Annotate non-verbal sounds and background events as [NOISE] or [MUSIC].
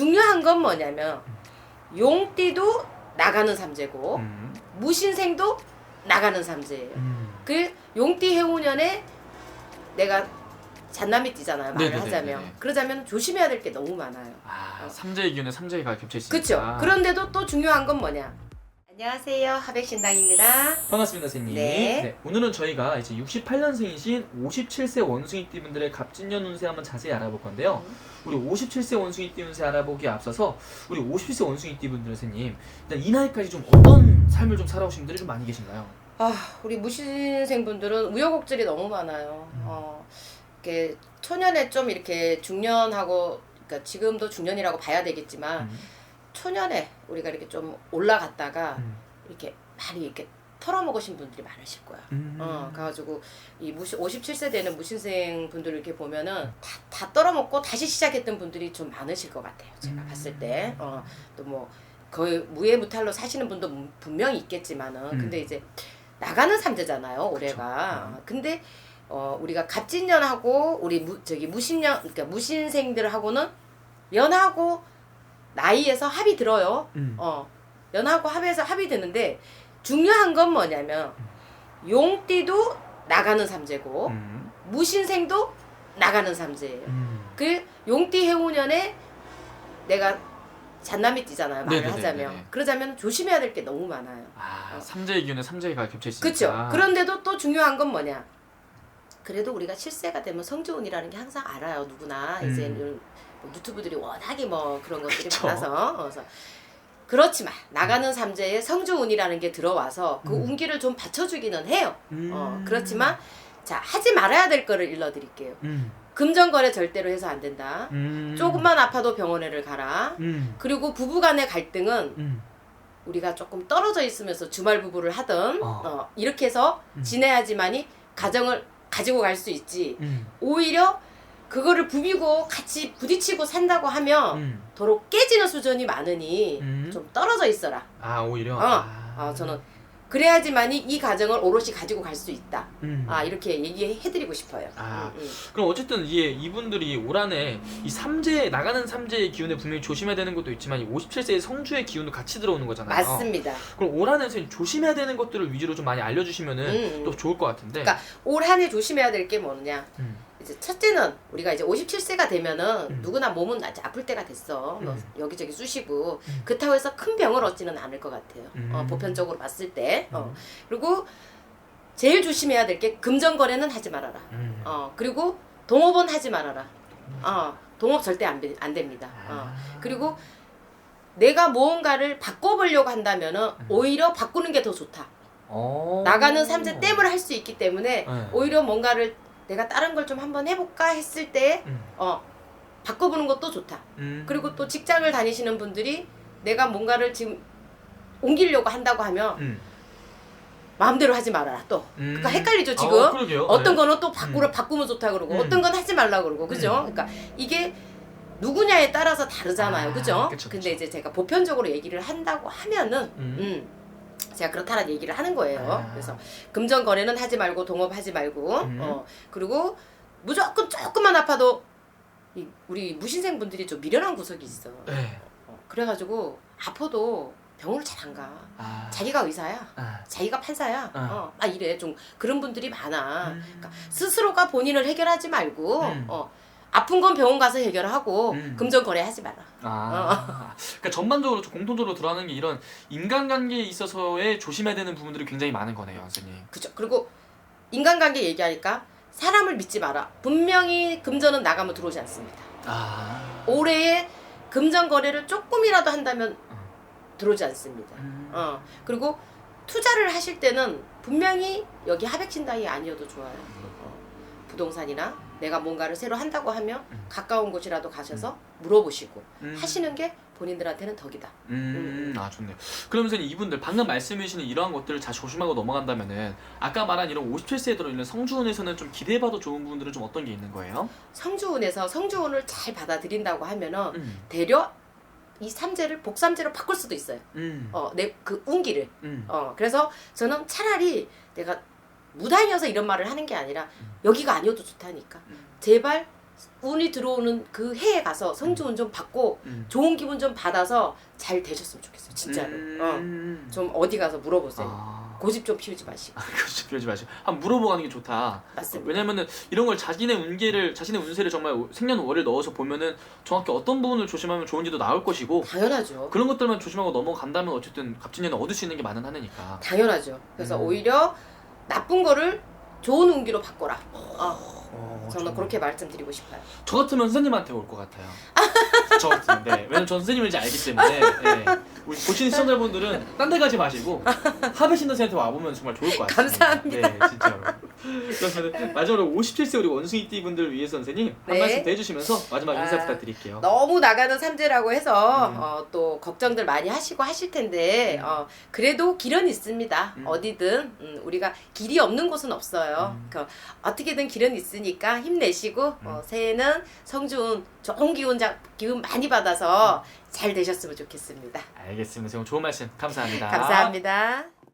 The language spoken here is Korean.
중요한 건 뭐냐면 용띠도 나가는 삼재고 음. 무신생도 나가는 삼재예요. 음. 그 용띠 해운년에 내가 잔남이 띠잖아요. 말을 네네네네네. 하자면 그러자면 조심해야 될 게 너무 많아요. 아, 삼재의 기운에 삼재가 겹쳐 있으니까. 그렇죠. 그런데도 또 중요한 건 뭐냐? 안녕하세요, 하백신당입니다. 반갑습니다, 선생님. 네. 오늘은 저희가 이제 68년생이신 57세 원숭이띠 분들의 갑진년 운세 한번 자세히 알아볼 건데요. 우리 57세 원숭이띠 운세 알아보기에 앞서서 우리 50세 원숭이띠 분들 선생님 일단 이 나이까지 좀 어떤 삶을 좀 살아오신 분들이 좀 많이 계신가요? 아, 우리 무신생분들은 우여곡절이 너무 많아요. 음. 어, 이렇게 초년에 좀 이렇게 중년하고, 그러니까 지금도 중년이라고 봐야 되겠지만 음. 초년에 우리가 이렇게 좀 올라갔다가 음. 이렇게 많이 이렇게 털어먹으신 분들이 많으실 거야. 음. 어, 가지고 이 무신 57세 되는 무신생 분들 이렇게 보면은 다, 다 떨어먹고 다시 시작했던 분들이 좀 많으실 것 같아요. 제가 음. 봤을 때. 어, 또 뭐 거의 무해무탈로 사시는 분도 무- 분명히 있겠지만은 음. 근데 이제 나가는 삼재잖아요, 올해가. 어, 근데 어, 우리가 갑진년하고 우리 무, 저기 무신년 그러니까 무신생들하고는 연하고 나이에서 합이 들어요. 음. 어, 연하고 합해서 합이 되는데 중요한 건 뭐냐면 용띠도 나가는 삼재고 음. 무신생도 나가는 삼재예요. 음. 그 용띠 해운년에 내가 잔남이 띠잖아요. 말을 네네네네네. 하자면 그러자면 조심해야 될 게 너무 많아요. 아, 어. 삼재의 기운에 삼재가 겹쳐 있으니까. 그렇죠. 그런데도 또 중요한 건 뭐냐? 그래도 우리가 실세가 되면 성조운이라는 게 항상 알아요. 누구나 음. 이제 뭐 유튜브들이 워낙에 뭐 그런 것들이 그쵸. 많아서 어, 그래서 그렇지만 나가는 삼재에 성조운이라는 게 들어와서 그 음. 운기를 좀 받쳐주기는 해요. 음. 어, 그렇지만 자 하지 말아야 될 거를 일러드릴게요. 음. 금전거래 절대로 해서 안 된다. 음. 조금만 아파도 병원에를 가라. 음. 그리고 부부간의 갈등은 음. 우리가 조금 떨어져 있으면서 주말 부부를 하든 어. 어, 이렇게 해서 음. 지내야지만이 가정을 가지고 갈 수 있지. 음. 오히려 그거를 부비고 같이 부딪히고 산다고 하면 음. 도로 깨지는 수준이 많으니 음. 좀 떨어져 있어라. 아, 오히려. 어, 아. 어, 저는 그래야지만이 이 가정을 오롯이 가지고 갈 수 있다. 음. 아 이렇게 얘기해드리고 싶어요. 아. 음, 음. 그럼 어쨌든 이게 이분들이 올 한해 이 삼재 나가는 삼재의 기운에 분명히 조심해야 되는 것도 있지만 이 57세의 성주의 기운도 같이 들어오는 거잖아요. 맞습니다. 그럼 올 한해 선생님 조심해야 되는 것들을 위주로 좀 많이 알려주시면은 음, 음. 또 좋을 것 같은데. 그러니까 올 한 해 조심해야 될 게 뭐냐? 음. 이제 첫째는 우리가 이제 57세가 되면은 음. 누구나 몸은 아직 아플 때가 됐어. 뭐 음. 여기저기 쑤시고 음. 그렇다고 해서 큰 병을 얻지는 않을 것 같아요. 음. 어, 보편적으로 봤을 때. 어. 음. 그리고 제일 조심해야 될 게 금전 거래는 하지 말아라. 음. 어. 그리고 동업은 하지 말아라. 어. 동업 절대 안, 되- 안 됩니다. 어. 아. 그리고 내가 무언가를 바꿔보려고 한다면은 음. 오히려 바꾸는 게 더 좋다. 어. 나가는 삼재 땜을 할 수 있기 때문에 네. 오히려 뭔가를 내가 다른 걸 좀 한번 해볼까 했을 때 음. 어, 바꿔보는 것도 좋다. 음. 그리고 또 직장을 다니시는 분들이 내가 뭔가를 지금 옮기려고 한다고 하면 음. 마음대로 하지 말아라 또. 음. 그러니까 헷갈리죠 지금. 어, 그러게요. 어떤 네. 거는 또 바꾸려 음. 바꾸면 좋다 그러고 음. 어떤 건 하지 말라 그러고 그죠? 음. 그러니까 이게 누구냐에 따라서 다르잖아요, 아, 그죠? 그쵸, 근데 그쵸. 이제 제가 보편적으로 얘기를 한다고 하면은 음. 음. 제가 그렇다는 얘기를 하는 거예요. 아. 그래서 금전 거래는 하지 말고 동업하지 말고 음. 어 그리고 무조건 조금만 아파도 이 우리 무신생 분들이 좀 미련한 구석이 있어. 네. 어, 그래가지고 아파도 병원을 잘 안 가. 아. 자기가 의사야. 아. 자기가 판사야. 아. 어, 아 이래 좀 그런 분들이 많아. 음. 그러니까 스스로가 본인을 해결하지 말고 음. 어, 아픈 건 병원 가서 해결하고 음. 금전 거래하지 마라. 아, 그러니까 전반적으로 좀 공통적으로 들어가는 게 이런 인간관계에 있어서의 조심해야 되는 부분들이 굉장히 많은 거네요, 선생님. 그죠. 그리고 인간관계 얘기하니까 사람을 믿지 마라. 분명히 금전은 나가면 들어오지 않습니다. 아, 올해에 금전 거래를 조금이라도 한다면 어. 들어오지 않습니다. 음. 어 그리고 투자를 하실 때는 분명히 여기 하백신당이 아니어도 좋아요. 어, 부동산이나 내가 뭔가를 새로 한다고 하면 음. 가까운 곳이라도 가셔서 물어보시고 음. 하시는 게 본인들한테는 덕이다. 음, 아 좋네요. 그러면 선생님 이분들 방금 말씀해주시는 이러한 것들을 잘 조심하고 넘어간다면은 아까 말한 이런 57세에 들어 있는 성주운에서는 좀 기대해봐도 좋은 부분들은 좀 어떤 게 있는 거예요? 성주운에서 성주운을 잘 받아들인다고 하면은 음, 대려 이 삼재를 복삼재로 바꿀 수도 있어요. 음, 어, 내 그 운기를. 음, 어, 그래서 저는 차라리 내가 무당이어서 이런 말을 하는 게 아니라 음. 여기가 아니어도 좋다니까. 음. 제발 운이 들어오는 그 해에 가서 성주운 좀 받고 음. 좋은 기분 좀 받아서 잘 되셨으면 좋겠어요. 진짜로. 음. 어. 좀 어디 가서 물어보세요. 아. 고집 좀 피우지 마시고. 그렇지 그러지 마시고 한번 물어보고 가는 게 좋다. 맞습니다. 왜냐면은 이런 걸 자신의 운계를 자신의 운세를 정말 생년월일 넣어서 보면은 정확히 어떤 부분을 조심하면 좋은지도 나올 것이고 당연하죠. 그런 것들만 조심하고 넘어간다면 어쨌든 갑진년은 얻을 수 있는 게 많은 한 해니까. 당연하죠. 그래서 음. 오히려 나쁜 거를 좋은 운기로 바꿔라. 어, 어, 저는 정말. 그렇게 말씀드리고 싶어요. 저 같으면 선생님한테 올 것 같아요. [LAUGHS] 저 같으면 네. 왜냐면 전 선생님을 이제 알기 때문에 네. 우리 보시는 시청자분들은 딴 데 가지 마시고 하베신 선생님한테 와보면 정말 좋을 것 같아요. 감사합니다. 네, 진짜로. 그러면 마지막으로 57세 우리 원숭이 띠 분들을 위해서 선생님 한 네. 말씀 더 해주시면서 마지막 인사 아, 부탁드릴게요. 너무 나가는 삼재라고 해서 음. 어, 또 걱정들 많이 하시고 하실 텐데 어, 그래도 길은 있습니다. 음. 어디든 음, 우리가 길이 없는 곳은 없어요. 음. 그 어떻게든 길은 있으니까 힘내시고 어, 새해는 성준 좋은 기운 자, 기운 많이 받아서 잘 되셨으면 좋겠습니다. 알겠습니다. 선생님 좋은 말씀 감사합니다. 감사합니다.